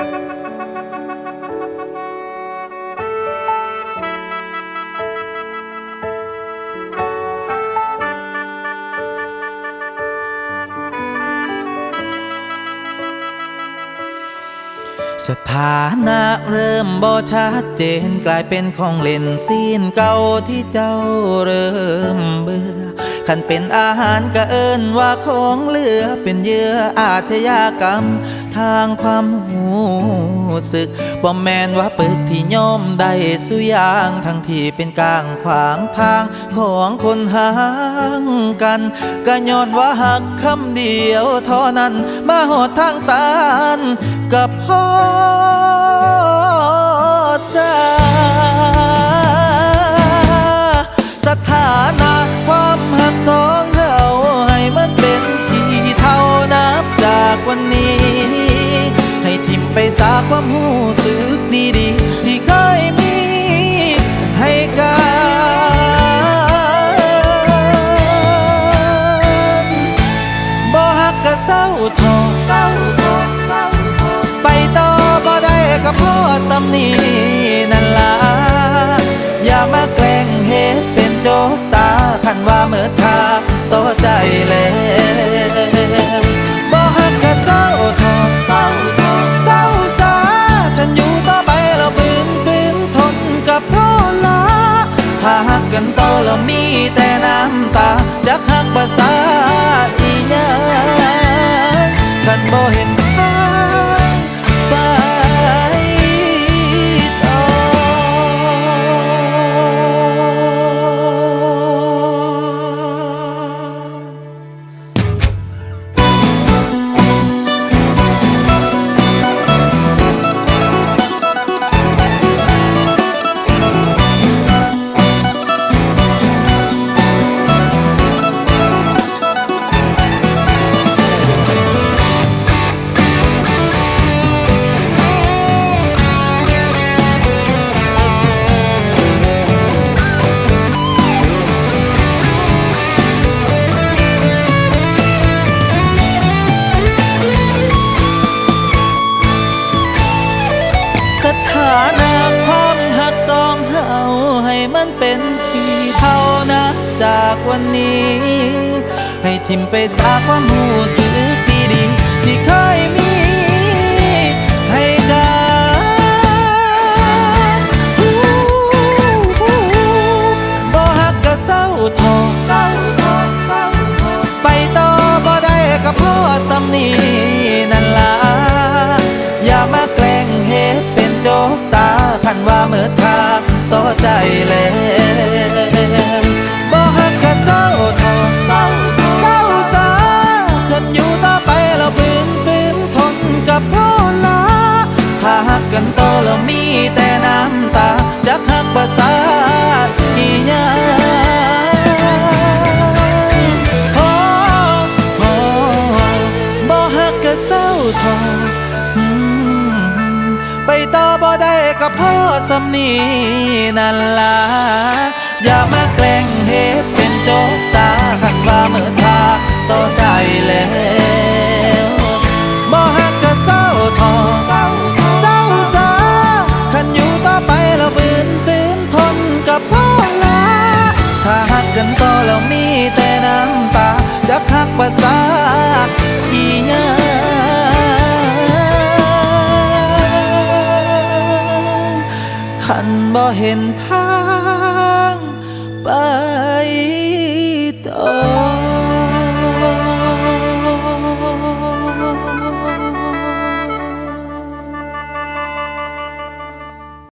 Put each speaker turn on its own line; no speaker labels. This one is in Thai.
สถานะเริ่มบ่ชัดเจนกลายเป็นของเล่นซีนเก่าที่เจ้าเริ่มเบื่อ ขันเป็นอาหารก็เอินว่าของเหลือเป็นเยื่ออาชญากรรม ทางความหูสึกบ่แมนว่าปึกที่โยมได้สุยางทั้งที่เป็นกลางขวางทางของคนห่างกันก็ย้อนว่าหักคำเดียวเท่านั้นมาหอดทางตานกับพ่อสา ทิมไปสาความหูสึกดีๆที่เคยมีให้กันบ่หักก็เศร้าทอเศร้าทอไปต่อบ่ได้ก็พ่อสำนีนั่นล่ะอย่ามาแกล้งเฮ็ดเป็นโจกตาคันว่าเมิดค่าต่อใจแล้ว ถ้าหักกันต่อแล้วมีแต่น้ำตาจักหักภาษาอีหยังคันบ่เห็น สถานาความหักสองเฮาให้มันเป็นที่เท่านะจากวันนี้ ให้ทิมไปสาความหูสึกดีๆที่เคยมี แล้วบ่ฮักก็เศร้าทอเศร้าเศร้าสาคันอยู่ต่อไปเราฝืนฝืนทนกับโทษละถ้าหักกันโต่อแล้วมีแต่น้ำตาจักหักภาษาอีหยัง พ่อสำนีนั่นล่ะอย่ามาแกล้งเฮ็ดเป็นโจกตาคันว่าเมื่อทาต่อใจแล้วบ่ฮักก็เศร้าทอเศร้าสาคันอยู่ต่อไปแล้วบืนฝืนทนกับพ่อลาถ้าหักกันต่อแล้วมีแต่น้ำตาจะหักภาษา ขันบ่เห็นทาง ไปต่อ